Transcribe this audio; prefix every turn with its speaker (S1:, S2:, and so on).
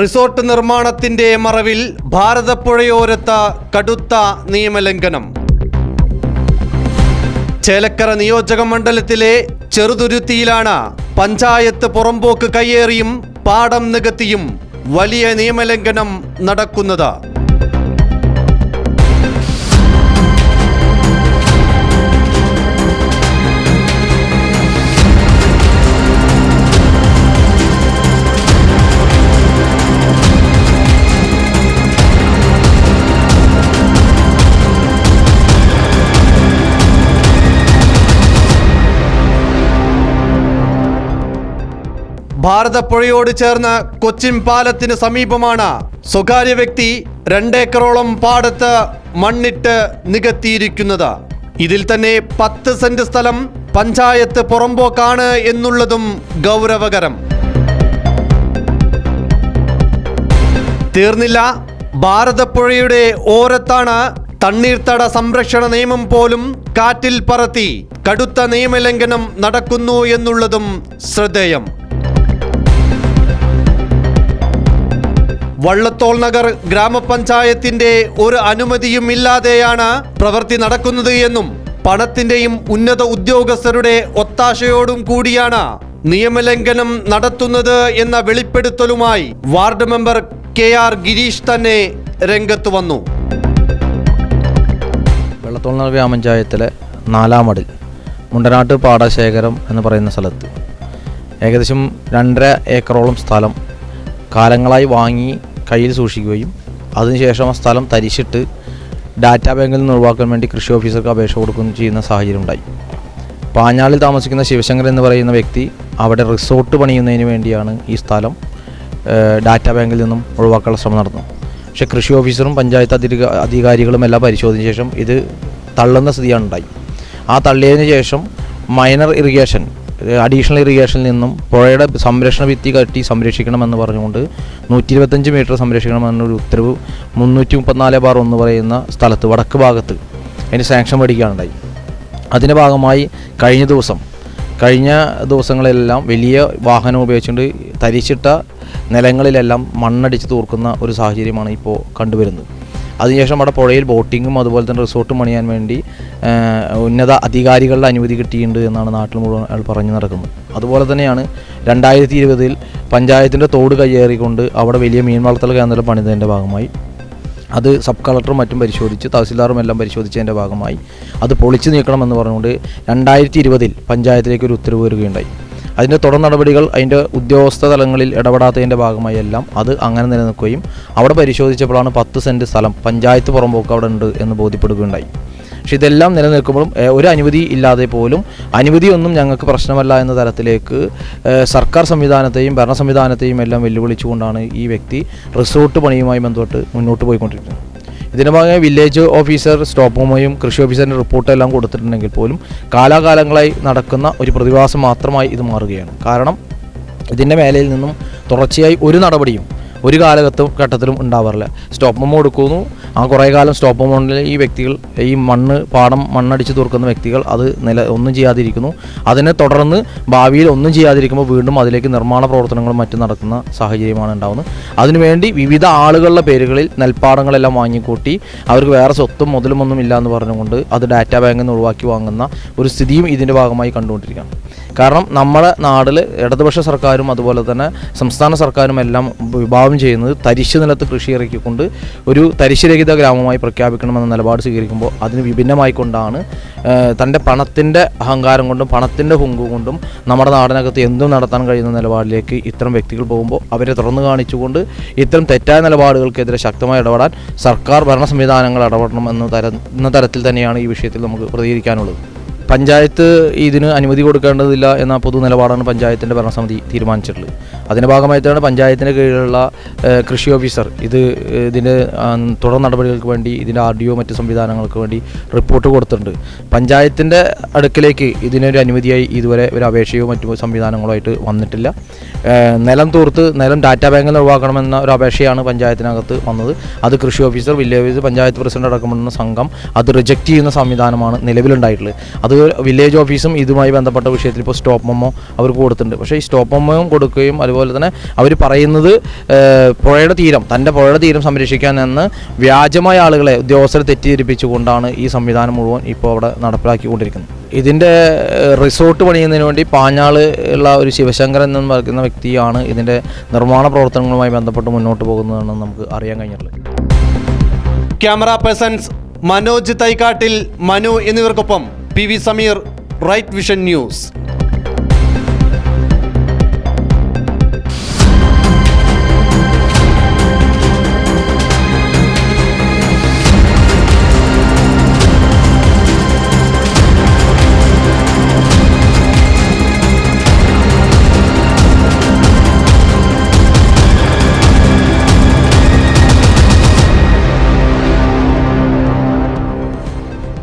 S1: Resort നിർമ്മാണത്തിന്റെ മറവിൽ ഭാരതപ്പുഴയോരത്ത് കടുത്ത നിയമലംഘനം. ചേലക്കര നിയോജക മണ്ഡലത്തിലെ ചെറുതുരുത്തിയിലാണ് പഞ്ചായത്ത് പുറമ്പോക്ക് കയ്യേറിയും പാടം നികത്തിയും വലിയ നിയമലംഘനം നടക്കുന്നത്. ഭാരതപ്പുഴയോട് ചേർന്ന് കൊച്ചിൻ പാലത്തിന് സമീപമാണ്. സ്വകാര്യ വ്യക്തി രണ്ടേക്കറോളം പാടത്ത് മണ്ണിട്ട് നികത്തിയിരിക്കുന്നത്. ഇതിൽ തന്നെ പത്ത് സെന്റ് സ്ഥലം പഞ്ചായത്ത് പുറമ്പോക്കാണ് എന്നുള്ളതും ഗൗരവകരം. തീർന്നില്ല. ഭാരതപ്പുഴയുടെ ഓരത്താണ് തണ്ണീർത്തട സംരക്ഷണ നിയമം പോലും കാറ്റിൽ പറത്തി. കടുത്ത നിയമലംഘനം നടക്കുന്നു എന്നുള്ളതും ശ്രദ്ധേയം. വള്ളത്തോൾ നഗർ ഗ്രാമപഞ്ചായത്തിന്റെ ഒരു അനുമതിയും ഇല്ലാതെയാണ് പ്രവൃത്തി നടക്കുന്നത് എന്നും പണത്തിന്റെയും ഉന്നത ഉദ്യോഗസ്ഥരുടെ ഒത്താശയോടും കൂടിയാണ് നിയമലംഘനം നടത്തുന്നത് എന്ന വെളിപ്പെടുത്തലുമായി ward member K R Girish തന്നെ രംഗത്ത് വന്നു.
S2: വെള്ളത്തോൾ നഗർ ഗ്രാമപഞ്ചായത്തിലെ നാലാം മടിൽ മുണ്ടനാട്ട് പാടശേഖരം എന്ന് പറയുന്ന സ്ഥലത്ത്. ഏകദേശം രണ്ടര ഏക്കറോളം സ്ഥലം കാലങ്ങളായി വാങ്ങി കയ്യിൽ സൂക്ഷിക്കുകയും അതിനുശേഷം ആ സ്ഥലം തരിച്ചിട്ട് ഡാറ്റാ ബാങ്കിൽ നിന്ന് ഒഴിവാക്കാൻ വേണ്ടി കൃഷി ഓഫീസർക്ക് അപേക്ഷ കൊടുക്കുകയും ചെയ്യുന്ന സാഹചര്യം ഉണ്ടായി. പാഞ്ഞാളിൽ താമസിക്കുന്ന ശിവശങ്കർ എന്ന് പറയുന്ന വ്യക്തി അവിടെ റിസോർട്ട് പണിയുന്നതിന് വേണ്ടിയാണ് ഈ സ്ഥലം ഡാറ്റ ഡാറ്റാ ബാങ്കിൽ നിന്നും ഒഴിവാക്കാനുള്ള ശ്രമം നടന്നു പക്ഷേ കൃഷി ഓഫീസറും പഞ്ചായത്ത് അധിക അധികാരികളും എല്ലാം പരിശോധിച്ച ശേഷം ഇത് തള്ളുന്ന സ്ഥിതിയാണ് ഉണ്ടായി. ആ തള്ളിയതിന് ശേഷം മൈനർ ഇറിഗേഷൻ അഡീഷണൽ ഇറിഗേഷനിൽ നിന്നും പുഴയുടെ സംരക്ഷണ ഭിത്തി കട്ടി സംരക്ഷിക്കണമെന്ന് പറഞ്ഞുകൊണ്ട് നൂറ്റി ഇരുപത്തഞ്ച് മീറ്റർ സംരക്ഷിക്കണമെന്നൊരു ഉത്തരവ് മുന്നൂറ്റി മുപ്പത്തിനാല് ബാർ ഒന്ന് പറയുന്ന സ്ഥലത്ത് വടക്ക് ഭാഗത്ത് അതിന് സാങ്ഷൻ മേടിക്കാനുണ്ടായി. അതിന്റെ ഭാഗമായി കഴിഞ്ഞ ദിവസം കഴിഞ്ഞ ദിവസങ്ങളിലെല്ലാം വലിയ വാഹനം ഉപയോഗിച്ചുകൊണ്ട് തരിച്ചിട്ട നിലങ്ങളിലെല്ലാം മണ്ണടിച്ച് തൂർക്കുന്ന ഒരു സാഹചര്യമാണ് ഇപ്പോൾ കണ്ടുവരുന്നത്. അതിനുശേഷം അവിടെ പുഴയിൽ ബോട്ടിങ്ങും അതുപോലെ തന്നെ റിസോർട്ടും പണിയാൻ വേണ്ടി ഉന്നത അധികാരികളുടെ അനുമതി കിട്ടിയിട്ടുണ്ട് എന്നാണ് നാട്ടിൽ മുഴുവൻ അയാൾ പറഞ്ഞു നടക്കുന്നത്. അതുപോലെ തന്നെയാണ് രണ്ടായിരത്തി ഇരുപതിൽ പഞ്ചായത്തിന്റെ തോട് കയ്യേറിക്കൊണ്ട് അവിടെ വലിയ മീൻ വളർത്തൽ കേന്ദ്രം പണിതതിന്റെ ഭാഗമായി. അത് സബ് കളക്ടറും മറ്റും പരിശോധിച്ച് തഹസിൽദാറും എല്ലാം പരിശോധിച്ചതിന്റെ ഭാഗമായി. അത് പൊളിച്ചു നീക്കണമെന്ന് പറഞ്ഞുകൊണ്ട് രണ്ടായിരത്തി ഇരുപതിൽ പഞ്ചായത്തിലേക്ക് ഒരു ഉത്തരവ് വരികയുണ്ടായി. അതിന്റെ തുടർ നടപടികൾ അതിന്റെ ഉദ്യോഗസ്ഥ തലങ്ങളിൽ ഇടപെടാത്തതിന്റെ ഭാഗമായി എല്ലാം അത് അങ്ങനെ നിലനിൽക്കുകയും അവിടെ പരിശോധിച്ചപ്പോഴാണ് പത്ത് സെന്റ് സ്ഥലം പഞ്ചായത്ത് പുറമ്പോക്ക് അവിടെ ഉണ്ട് എന്ന് ബോധ്യപ്പെടുകയുണ്ടായി. പക്ഷെ ഇതെല്ലാം നിലനിൽക്കുമ്പോഴും ഒരു അനുമതി ഇല്ലാതെ പോലും അനുമതിയൊന്നും ഞങ്ങൾക്ക് പ്രശ്നമല്ല എന്ന തരത്തിലേക്ക് സർക്കാർ സംവിധാനത്തെയും ഭരണ സംവിധാനത്തെയും എല്ലാം വെല്ലുവിളിച്ചുകൊണ്ടാണ് ഈ വ്യക്തി റിസോർട്ട് പണിയുമായി ബന്ധപ്പെട്ട് മുന്നോട്ട് പോയിക്കൊണ്ടിരിക്കുന്നത്. ഇതിന്റെ ഭാഗമായി വില്ലേജ് ഓഫീസർ സ്റ്റോപ്പ് ഹോമയും കൃഷി ഓഫീസറിന്റെ റിപ്പോർട്ടെല്ലാം കൊടുത്തിട്ടുണ്ടെങ്കിൽ പോലും കാലാകാലങ്ങളായി നടക്കുന്ന ഒരു പ്രതിഭാസം മാത്രമായി ഇത് മാറുകയാണ്. കാരണം ഇതിന്റെ മേലയിൽ നിന്നും തുടർച്ചയായി ഒരു നടപടിയും ഒരു കാലഘട്ടം ഘട്ടത്തിലും ഉണ്ടാവാറില്ല. സ്റ്റോപ്പ് മോ കൊടുക്കുന്നു ആ കുറേ കാലം സ്റ്റോപ്പ് മോഡിൽ ഈ വ്യക്തികൾ ഈ മണ്ണ് പാടം മണ്ണടിച്ച് തീർക്കുന്ന വ്യക്തികൾ അത് നില ഒന്നും ചെയ്യാതിരിക്കുന്നു. അതിനെ തുടർന്ന് ഭാവിയിൽ ഒന്നും ചെയ്യാതിരിക്കുമ്പോൾ വീണ്ടും അതിലേക്ക് നിർമ്മാണ പ്രവർത്തനങ്ങളും മറ്റും നടക്കുന്ന സാഹചര്യമാണ് ഉണ്ടാകുന്നത് അതിനുവേണ്ടി വിവിധ ആളുകളുടെ പേരുകളിൽ നെൽപ്പാടങ്ങളെല്ലാം വാങ്ങിക്കൂട്ടി അവർക്ക് വേറെ സ്വത്തും മുതലും ഒന്നും ഇല്ല എന്ന് പറഞ്ഞുകൊണ്ട് അത് ഡാറ്റാ ബാങ്കിൽ നിന്ന് ഒഴിവാക്കി വാങ്ങുന്ന ഒരു സ്ഥിതിയും ഇതിന്റെ ഭാഗമായി കണ്ടുകൊണ്ടിരിക്കുകയാണ്. കാരണം നമ്മുടെ നാട്ടിൽ ഇടതുപക്ഷ സർക്കാരും അതുപോലെ തന്നെ സംസ്ഥാന സർക്കാരും എല്ലാം വിഭാവനം ചെയ്യുന്നത് തരിശ് നിലത്ത് കൃഷി ഇറക്കിക്കൊണ്ട് ഒരു തരിശുരഹിത ഗ്രാമമായി പ്രഖ്യാപിക്കണമെന്ന നിലപാട് സ്വീകരിക്കുമ്പോൾ അതിന് വിഭിന്നമായിക്കൊണ്ടാണ് തന്റെ പണത്തിന്റെ അഹങ്കാരം കൊണ്ടും പണത്തിന്റെ ഹുങ്കു കൊണ്ടും നമ്മുടെ നാടിനകത്ത് എന്തും നടത്താൻ കഴിയുന്ന നിലപാടിലേക്ക് ഇത്തരം വ്യക്തികൾ പോകുമ്പോൾ അവരെ തുറന്നു കാണിച്ചുകൊണ്ട് ഇത്തരം തെറ്റായ നിലപാടുകൾക്കെതിരെ ശക്തമായി ഇടപെടാൻ സർക്കാർ ഭരണ സംവിധാനങ്ങൾ ഇടപെടണം എന്ന തര എന്ന തരത്തിൽ തന്നെയാണ് ഈ വിഷയത്തിൽ നമുക്ക് പ്രതികരിക്കാനുള്ളത്. പഞ്ചായത്ത് ഇതിന് അനുമതി കൊടുക്കേണ്ടതില്ല എന്ന പൊതു നിലപാടാണ് പഞ്ചായത്തിന്റെ ഭരണസമിതി തീരുമാനിച്ചിട്ടുള്ളത്. അതിന്റെ ഭാഗമായിട്ടാണ് പഞ്ചായത്തിന്റെ കീഴിലുള്ള കൃഷി ഓഫീസർ ഇത് ഇതിന്റെ തുടർ നടപടികൾക്ക് വേണ്ടി ഇതിന്റെ ആർ ഡി ഒ മറ്റ് സംവിധാനങ്ങൾക്ക് വേണ്ടി റിപ്പോർട്ട് കൊടുത്തിട്ടുണ്ട്. പഞ്ചായത്തിന്റെ അടുക്കിലേക്ക് ഇതിനൊരു അനുമതിയായി ഇതുവരെ ഒരു അപേക്ഷയോ മറ്റു സംവിധാനങ്ങളോ ആയിട്ട് വന്നിട്ടില്ല. നിലം തൂർത്ത് നിലം ഡാറ്റാ ബാങ്കിൽ ഒഴിവാക്കണമെന്ന ഒരു അപേക്ഷയാണ് പഞ്ചായത്തിനകത്ത് വന്നത്. അത് കൃഷി ഓഫീസർ വില്ലേജ് പഞ്ചായത്ത് പ്രസിഡന്റ് അടക്കമുള്ള സംഘം അത് റിജക്റ്റ് ചെയ്യുന്ന സംവിധാനമാണ് നിലവിലുണ്ടായിട്ടുള്ളത്. അത് വില്ലേജ് ഓഫീസും ഇതുമായി ബന്ധപ്പെട്ട വിഷയത്തിൽ ഇപ്പോൾ സ്റ്റോപ്പ് മെമ്മോ അവർക്ക് കൊടുത്തിട്ടുണ്ട്. പക്ഷേ ഈ സ്റ്റോപ്പ് മെമ്മോയും കൊടുക്കുകയും അതുപോലെ തന്നെ അവർ പറയുന്നത് പുഴയുടെ തീരം തന്റെ പുഴയുടെ തീരം സംരക്ഷിക്കാൻ എന്ന് വ്യാജമായ ആളുകളെ ഉദ്യോഗസ്ഥരെ തെറ്റിദ്ധരിപ്പിച്ചുകൊണ്ടാണ് ഈ സംവിധാനം മുഴുവൻ ഇപ്പോൾ അവിടെ നടപ്പിലാക്കിക്കൊണ്ടിരിക്കുന്നത്. ഇതിന്റെ റിസോർട്ട് പണിയുന്നതിന് വേണ്ടി പാഞ്ഞാൾ ഉള്ള ഒരു ശിവശങ്കരൻ എന്ന് പറയുന്ന വ്യക്തിയാണ് ഇതിന്റെ നിർമ്മാണ പ്രവർത്തനങ്ങളുമായി ബന്ധപ്പെട്ട് മുന്നോട്ട് പോകുന്നതെന്ന് നമുക്ക് അറിയാൻ കഴിഞ്ഞിട്ടുള്ളത്
S1: ക്യാമറ പേഴ്സൺസ് മനോജ് തൈക്കാട്ടിൽ മനു എന്നിവർക്കൊപ്പം P V Sameer right vision news.